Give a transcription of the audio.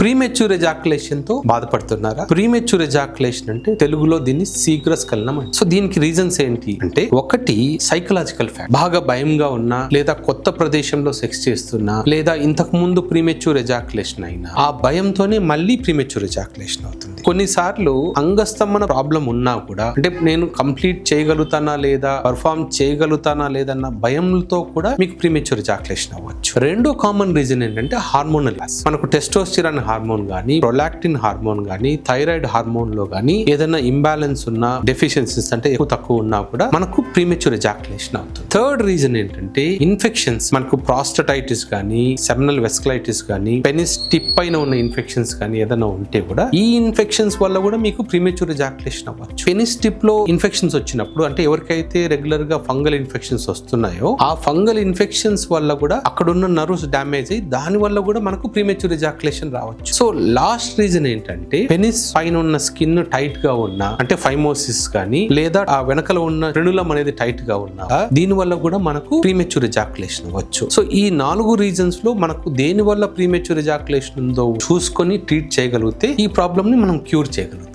Premature ఎజాకులేషన్తో బాధపడుతున్నారా? Premature ejaculation అంటే తెలుగులో దీన్ని శీఘ్రస్ఖలనం అంటారు. సో దీనికి రీజన్స్ ఏంటి అంటే ఒకటి సైకలాజికల్ ఫ్యాక్ట్ బాగా భయంగా ఉన్నా లేదా కొత్త ప్రదేశంలో సెక్స్ చేస్తున్నా లేదా ఇంతకు ముందు ప్రీమెచ్యూర్ ఎజాకులేషన్ అయినా ఆ భయంతోనే మళ్ళీ ప్రీమెచ్యూర్ ఎజాకులేషన్ అవుతుంది. కొన్నిసార్లు అంగస్తంభన ప్రాబ్లం ఉన్నా కూడా అంటే నేను కంప్లీట్ చేయగలుగుతానా లేదా పర్ఫామ్ చేయగలుగుతానా లేదన్న భయంతో కూడా మీకు ప్రీమెచ్యూర్ జాక్లేషన్ అవ్వచ్చు. రెండో కామన్ రీజన్ ఏంటంటే హార్మోనల్ మనకు టెస్టోస్టిరాన్ హార్మోన్ కానీ ప్రొలాక్టిన్ హార్మోన్ కానీ థైరాయిడ్ హార్మోన్లో కానీ ఏదైనా ఇంబ్యాలెన్స్ ఉన్న డెఫిషియన్సీస్ అంటే ఎక్కువ తక్కువ ఉన్నా కూడా మనకు ప్రీమెచ్యూర్ జాక్లేషన్ అవుతుంది. థర్డ్ రీజన్ ఏంటంటే ఇన్ఫెక్షన్స్. మనకు ప్రాస్టటైటిస్ కానీ సెమినల్ వెస్కలైటిస్ కానీ పెనిస్ టిప్ పైన ఉన్న ఇన్ఫెక్షన్స్ కానీ ఏదైనా ఉంటే కూడా ఈ ఇన్ఫెక్షన్ ఇన్ఫెక్షన్స్ వల్ల కూడా మీకు ప్రీమెచ్యూర్ జాక్యులేషన్ అవ్వచ్చు. పెనిస్ టిప్లో ఇన్ఫెక్షన్స్ వచ్చినప్పుడు అంటే ఎవరికైతే రెగ్యులర్గా ఫంగల్ ఇన్ఫెక్షన్స్ వస్తున్నాయో ఆ ఫంగల్ ఇన్ఫెక్షన్స్ వల్ల కూడా అక్కడ ఉన్న నర్వ్స్ డ్యామేజ్ అయ్యి దాని వల్ల కూడా మనకు ప్రీమెచ్యూర్ ఎజాకులేషన్ రావచ్చు. సో లాస్ట్ రీజన్ ఏంటంటే పెనిస్ పైన ఉన్న స్కిన్ టైట్గా ఉన్నా అంటే ఫైమోసిస్ కానీ లేదా ఆ వెనకల ఉన్న రెణులం అనేది టైట్గా ఉన్నా దీని వల్ల కూడా మనకు ప్రీమెచ్యూర్ ఎజాకులేషన్ అవ్వచ్చు. సో ఈ నాలుగు రీజన్స్లో మనకు దేని వల్ల ప్రీమెచ్యూర్ ఎజాకులేషన్ ఉందో చూసుకొని ట్రీట్ చేయగలిగితే ఈ ప్రాబ్లమ్ని మనం క్యూర్ చేయగలుగుతాం